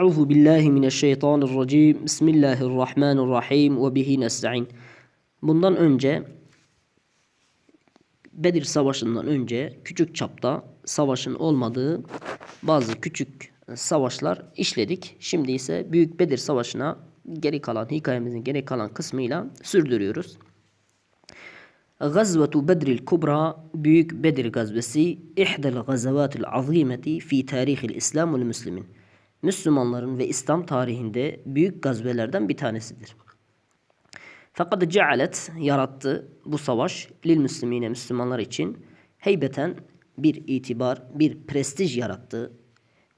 Euzu billahi mineşşeytanirracim. Bismillahirrahmanirrahim ve bihi nestaîn. Bundan önce Bedir Savaşı'ndan önce küçük çapta savaşın olmadığı bazı küçük savaşlar işledik. Şimdi ise Büyük Bedir Savaşı'na geri kalan hikayemizin geri kalan kısmıyla sürdürüyoruz. Gazvetu Bedril Kubra Büyük Bedir gazvesi ihdel gazavatil azimeti fi tarihil İslam ve Müslümin. Müslümanların ve İslam tarihinde büyük gazvelerden bir tanesidir. Fakat cealet yarattı bu savaş lil müslimine Müslümanlar için heybeten bir itibar, bir prestij yarattı.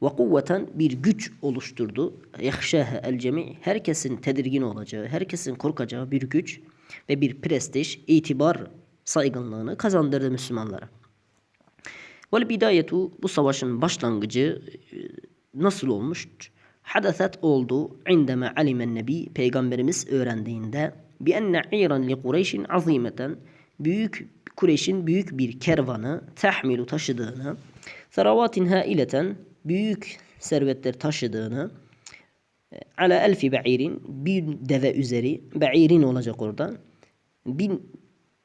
Ve kuvveten bir güç oluşturdu. Yahşâhe el cemi herkesin tedirgin olacağı, herkesin korkacağı bir güç ve bir prestij, itibar saygınlığını kazandırdı Müslümanlara. Vel bidayetu bu savaşın başlangıcı nasıl olmuş? Hadaset oldu. İndeme alimen nebi peygamberimiz öğrendiğinde bi enne iran li Kureyş'in azimeten. Büyük Kureyş'in büyük bir kervanı tahmilu taşıdığını seravatin haileten. Büyük servetler taşıdığını ala elfi be'irin bin deve üzeri be'irin olacak orada bin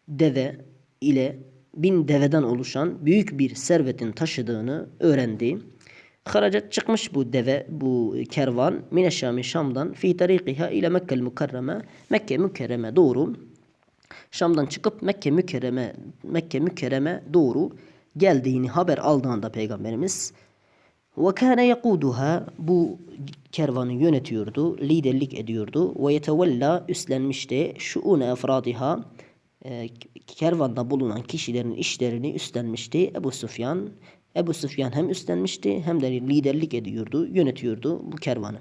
deve ile bin deveden oluşan büyük bir servetin taşıdığını öğrendi. Haracet çıkmış bu deve, bu kervan mine Şam'ı Şam'dan fi tarikiha ile Mekke mükerreme Mekke mükerreme doğru. Şam'dan çıkıp Mekke mükerreme Mekke mükerreme doğru geldiğini haber aldığında peygamberimiz ve kâne yekuduha bu kervanı yönetiyordu, liderlik ediyordu. Ve yetevella üstlenmişti şuune efradiha e, kervanda bulunan kişilerin işlerini üstlenmişti Ebu Sufyan Ebu Süfyan hem üstlenmişti hem de liderlik ediyordu, yönetiyordu bu kervanı.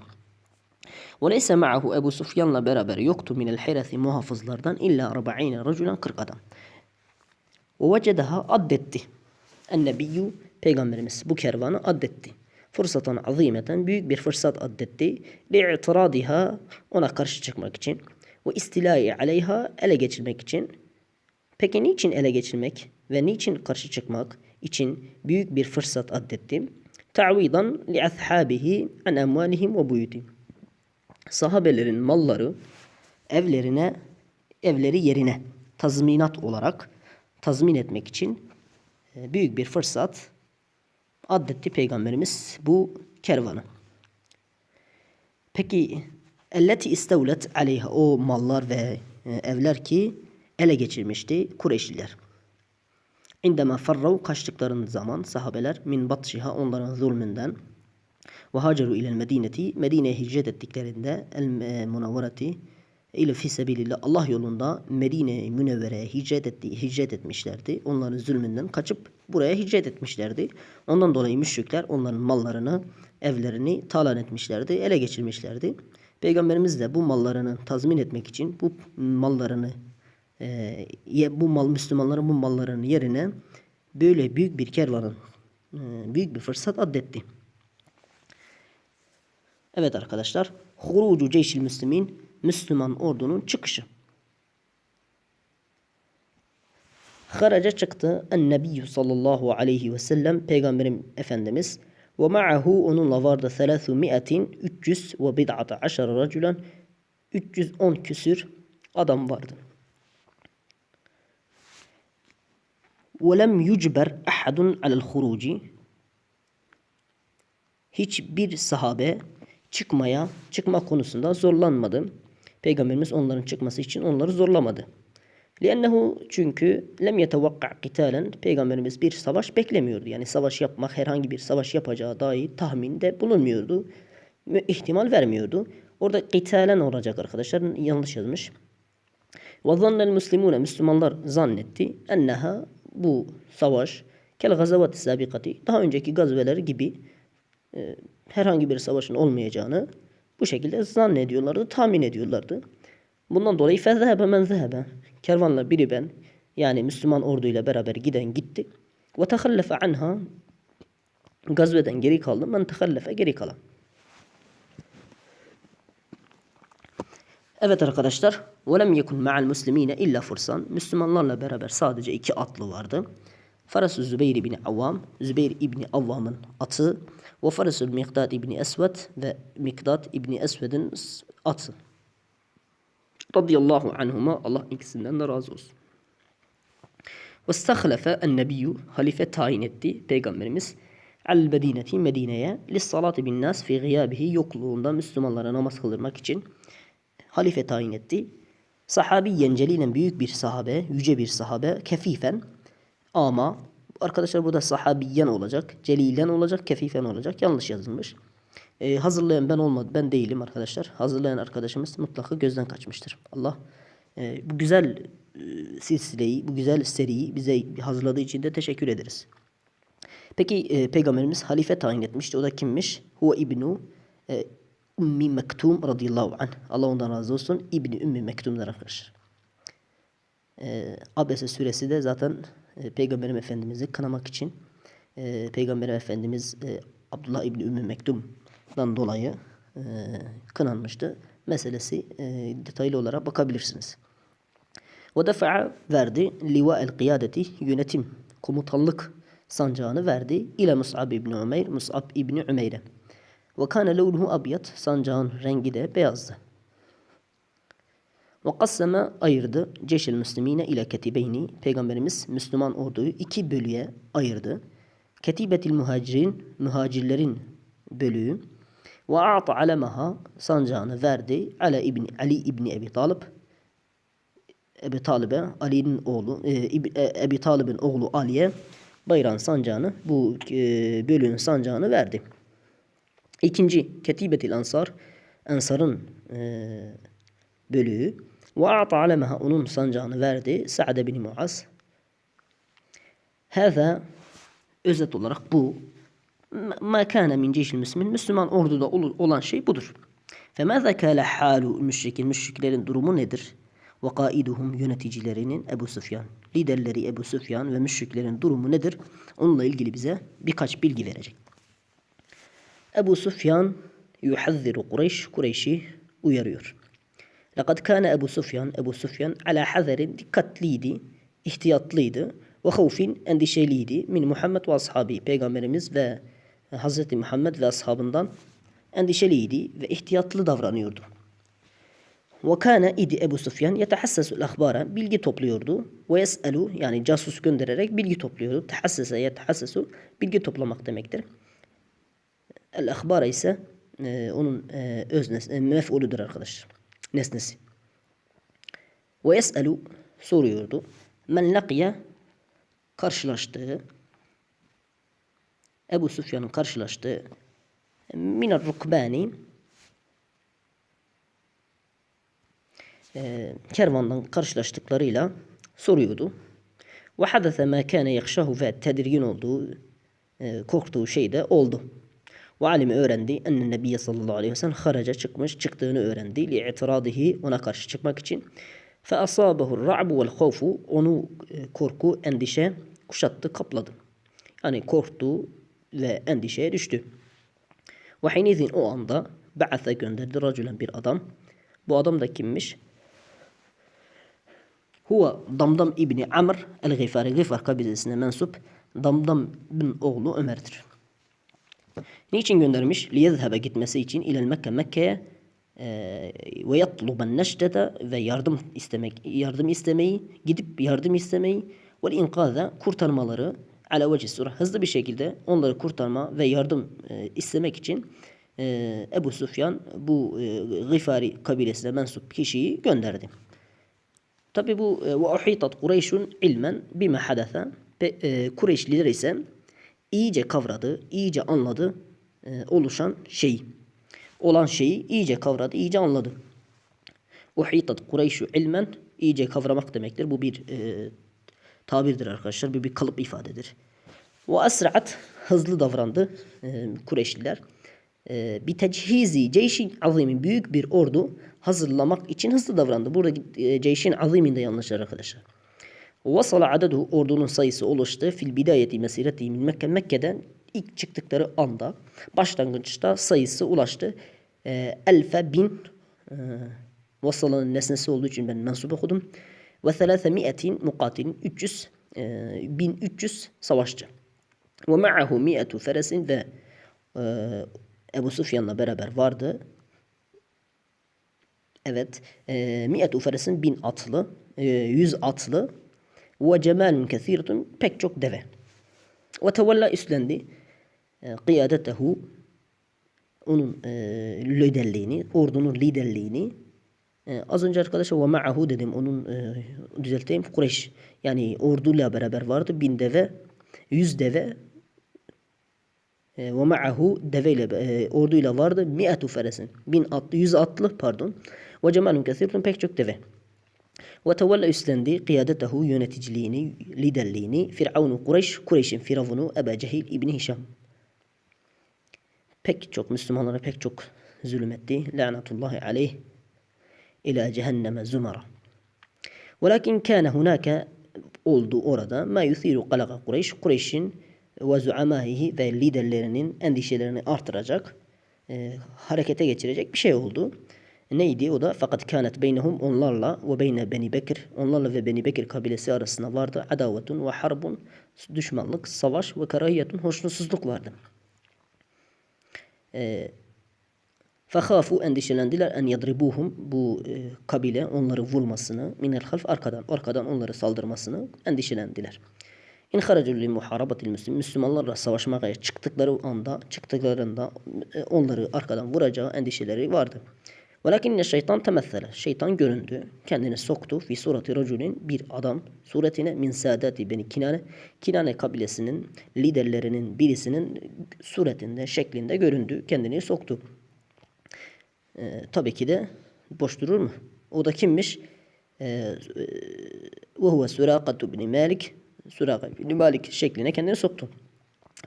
وَلَيْسَ مَعَهُ Ebu Sufyan'la beraber yoktu minel hirasi muhafızlardan illa 40 raculan 40 adam. وَوَجَدَهَا addetti. Ennebiyyü Peygamberimiz bu kervanı addetti. Fırsatan azimeten büyük bir fırsat addetti. Li'tiradiha ona karşı çıkmak için ve istilai aleyha ele geçirmek için. Peki niçin ele geçirmek ve niçin karşı çıkmak? İçin büyük bir fırsat addetti. Ta'vidan li ashabihi an amwalihim ve buyutihim. Sahabelerin malları evlerine evleri yerine tazminat olarak tazmin etmek için e, büyük bir fırsat addetti Peygamberimiz bu kervanı. Peki elleti istevlet aleyha o mallar ve e, evler ki ele geçirmişti Kureyşliler. İndema farrav kaçtıklarının zaman sahabeler min batşiha onların zulmünden ve haceru ilel medineti Medine'ye hicret ettiklerinde el munavverati ile fi sebilillah Allah yolunda Medine Münevvere'ye hicret etti, hicret etmişlerdi. Onların zulmünden kaçıp buraya hicret etmişlerdi. Ondan dolayı müşrikler onların mallarını, evlerini talan etmişlerdi, ele geçirmişlerdi. Peygamberimiz de bu mallarını tazmin etmek için bu mallarını e, bu mal Müslümanların bu mallarının yerine böyle büyük bir kervanın e, büyük bir fırsat addetti. Evet arkadaşlar. Hurucu Ceyşil Müslümin Müslüman ordunun çıkışı. Haraca çıktı en-nebiyyü sallallahu aleyhi ve sellem peygamberim efendimiz ve ma'ahu onunla vardı 300 300 ve bid'ata aşara raculan 310 küsür adam vardı. وَلَمْ يُجْبَرْ أَحَدٌ عَلَى الْخُرُوجِ Hiçbir sahabe çıkmaya, çıkma konusunda zorlanmadı. Peygamberimiz onların çıkması için onları zorlamadı. لِأَنَّهُ çünkü lem yetevakka kitalen Peygamberimiz bir savaş beklemiyordu. Yani savaş yapmak, herhangi bir savaş yapacağı dair tahminde bulunmuyordu. ihtimal vermiyordu. Orada kitalen olacak arkadaşlar. Yanlış yazmış. وَظَنَّ الْمُسْلِمُونَ Müslümanlar zannetti. Enneha bu savaş kel gazavat sabikati daha önceki gazveler gibi e, herhangi bir savaşın olmayacağını bu şekilde zannediyorlardı, tahmin ediyorlardı. Bundan dolayı fezhebe men zehebe. Kervanla biri ben yani Müslüman orduyla beraber giden gitti. Ve tehallefe anha gazveden geri kaldı. Men tehallefe geri kalan. Evet arkadaşlar. وَلَمْ يَكُنْ مَعَ الْمُسْلِم۪ينَ illa fursan. Müslümanlarla beraber sadece iki atlı vardı. Farasu Zübeyir ibn Avvam, Zübeyir ibn Avvam'ın atı Ve Farisul Mikdad İbni Esved ve Mikdad İbni Esved'in atı. Radıyallahu anhuma Allah ikisinden de razı olsun. Ve stahlefe en halife tayin etti peygamberimiz al medineti Medine'ye lis salati bin nas fi gıyabihi yokluğunda Müslümanlara namaz kıldırmak için halife tayin etti. Sahabiyen celilen büyük bir sahabe, yüce bir sahabe, kefifen ama arkadaşlar burada sahabiyen olacak, celilen olacak, kefifen olacak. Yanlış yazılmış. Ee, hazırlayan ben olmadı, ben değilim arkadaşlar. Hazırlayan arkadaşımız mutlaka gözden kaçmıştır. Allah e, bu güzel e, silsileyi, bu güzel seriyi bize hazırladığı için de teşekkür ederiz. Peki e, Peygamberimiz halife tayin etmişti. O da kimmiş? Huve İbnu e, Ümmi Mektum radıyallahu anh. Allah ondan razı olsun. İbni Ümmi Mektum'dan arkadaşlar. E, Abese suresi de zaten e, Peygamberim Efendimiz'i kınamak için e, Peygamberim Efendimiz e, Abdullah İbni Ümmü Mektum'dan dolayı e, kınanmıştı. Meselesi e, detaylı olarak bakabilirsiniz. Ve defa'a verdi liva el kıyadeti yönetim komutanlık sancağını verdi ile Mus'ab İbni Umeyr Mus'ab İbni Umeyr'e. Ve kâne levnuhu abyat sancağın rengi de beyazdı. Ve kasseme ayırdı ceşil müslimine ile ketibeyni Peygamberimiz Müslüman orduyu iki bölüye ayırdı. Ketibetil muhacirin muhacirlerin bölüğü ve a'ta alemaha sancağını verdi ala ibni Ali ibni Ebi Talib Ebi Talib'e Ali'nin oğlu e, e, Ebi Talib'in oğlu Ali'ye bayrağın sancağını bu e, bölüğün sancağını verdi. İkinci Ketibetil Ansar Ensar'ın e, bölüğü ve a'ta alemaha onun sancağını verdi Sa'd bin Muaz. Hâzâ özet olarak bu ma kana min ceyşil müslimin Müslüman orduda olan şey budur. Femâzâ kâle hâlu müşrikin müşriklerin durumu nedir? Ve kaiduhum yöneticilerinin Ebu Süfyan. Liderleri Ebu Süfyan ve müşriklerin durumu nedir? Onunla ilgili bize birkaç bilgi verecek. Ebu Süfyan yuhazziru Kureyş, Kureyş'i uyarıyor. Lekad kâne Ebu Süfyan, Ebu Süfyan ala hazerin dikkatliydi, ihtiyatlıydı ve havfin endişeliydi min Muhammed ve ashabi, peygamberimiz ve Hazreti Muhammed ve ashabından endişeliydi ve ihtiyatlı davranıyordu. Ve kana idi Ebu Sufyan yetehassasul ahbara bilgi topluyordu. Ve yes'elu yani casus göndererek bilgi topluyordu. Tehassese yetehassasu bilgi toplamak demektir. El ahbara ise e, onun e, öznesi, e, mef'uludur arkadaşlar. Nesnesi. Ve yes'elu soruyordu. Men lakiye karşılaştığı Ebu Sufyan'ın karşılaştığı minar rukbani e, kervandan karşılaştıklarıyla soruyordu. Ve hadese ma kâne yakşahu ve tedirgin olduğu, e, korktuğu şey de oldu. Ve alimi öğrendi. Enne Nebiye sallallahu aleyhi ve sellem haraca çıkmış, çıktığını öğrendi. Li itiradihi ona karşı çıkmak için. Fe asabehu ra'bu vel havfu onu e, korku, endişe kuşattı, kapladı. Yani korktu ve endişeye düştü. Ve hinizin o anda ba'athe gönderdi racülen bir adam. Bu adam da kimmiş? Huve Damdam İbni Amr el-Gıfari Gıfar kabilesine mensup Damdam bin oğlu Ömer'dir. Niçin göndermiş? Liyezhebe gitmesi için ilel Mekke Mekke'ye ve yatluben neşdede ve yardım istemek yardım istemeyi gidip yardım istemeyi ve inkaze kurtarmaları ala veci sura hızlı bir şekilde onları kurtarma ve yardım e, istemek için e, Ebu Sufyan bu e, Gıfari kabilesine mensup kişiyi gönderdi. Tabi bu e, ve uhitat Kureyş'un ilmen bime hadese. Kureyşliler ise iyice kavradı, iyice anladı e, oluşan şeyi. Olan şeyi iyice kavradı, iyice anladı. Uhitat Kureyş'u ilmen iyice kavramak demektir. Bu bir e, tabirdir arkadaşlar. Bu bir kalıp ifadedir. Ve asra'at hızlı davrandı e, Kureyşliler. E, bir techizi ceyşin azimin büyük bir ordu hazırlamak için hızlı davrandı. Burada e, ceyşin aziminde yanlışlar arkadaşlar. Vasala adedu ordunun sayısı ulaştı. Fil bidayeti mesireti min Mekke. Mekke'den ilk çıktıkları anda başlangıçta sayısı ulaştı. E, elfe bin e, Vasala'nın nesnesi olduğu için ben mensup okudum. Ve selâse mi'etin mukatilin 300 e, 1300 savaşçı. Ve ma'ahu mi'etu feresin ve e, Ebu Sufyan'la beraber vardı. Evet. E, Mi'etu feresin bin atlı. E, yüz atlı. Ve cemalun kethiratun pek çok deve. Ve tevella üstlendi. E, kıyadetehu onun e, liderliğini, ordunun liderliğini. E, az önce arkadaşlar ve ma'ahu dedim onun e, düzelteyim Kureyş yani orduyla beraber vardı. Bin deve yüz deve e, ve ma'ahu deveyle e, orduyla vardı. Mi'atu feresin bin atlı yüz atlı pardon. Ve cemalun kesirtun pek çok deve ve tevella üstlendi kıyadetehu yöneticiliğini liderliğini Firavunu Kureyş Kureyş'in Firavunu Ebu Cehil İbni Hişam pek çok Müslümanlara pek çok zulüm etti. Aleyh ila cehenneme zumara. Velakin kâne hunâke oldu orada ma yuthiru kalaka Kureyş. Kureyş'in ve zuamaihi ve liderlerinin endişelerini artıracak, e, harekete geçirecek bir şey oldu. Neydi o da? Fakat kânet beynehum onlarla ve beyne Beni Bekir, onlarla ve Beni Bekir kabilesi arasında vardı. Adavetun ve harbun, düşmanlık, savaş ve karahiyetun, hoşnutsuzluk vardı. Fehafu endişelendiler en yadribuhum bu e, kabile onları vurmasını minel half arkadan arkadan onları saldırmasını endişelendiler. İn haracu li muharabatil müslim Müslümanlarla savaşmaya çıktıkları anda çıktıklarında e, onları arkadan vuracağı endişeleri vardı. Velakinne şeytan temessele. Şeytan göründü. Kendini soktu. Fi surati raculin bir adam suretine min saadati beni Kinane. Kinane kabilesinin liderlerinin birisinin suretinde, şeklinde göründü. Kendini soktu. Ee, tabii ki de boş durur mu? O da kimmiş? Ee, ve huve Surakatu bin Malik. Suraka bin Malik şekline kendini soktu.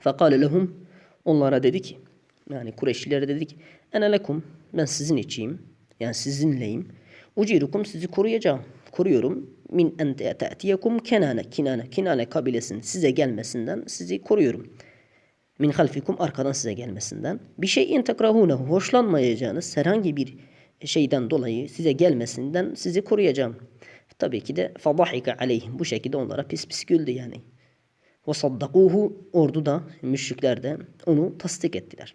Fekale lehum onlara dedi ki yani Kureyşlilere dedik ene lekum ben sizin içiyim yani sizinleyim ucirukum sizi koruyacağım koruyorum min en te'tiyekum kenane kinane kinane kabilesinin size gelmesinden sizi koruyorum min halfikum arkadan size gelmesinden bir şeyin tekrahunehu hoşlanmayacağınız herhangi bir şeyden dolayı size gelmesinden sizi koruyacağım. Tabii ki de fadahika aleyhim bu şekilde onlara pis pis güldü yani. Ve saddakuhu ordu da müşrikler de onu tasdik ettiler.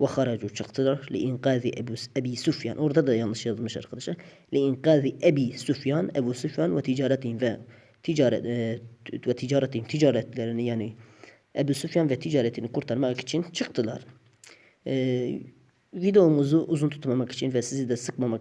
Ve haracu çıktılar li inkazi Ebi Süfyan. Orada da yanlış yazılmış arkadaşlar. Li inkazi Ebi Süfyan, Ebu Süfyan ve ticaretin ve ticaret e, ve ticaretin ticaretlerini yani Ebu Süfyan ve ticaretini kurtarmak için çıktılar. E, videomuzu uzun tutmamak için ve sizi de sıkmamak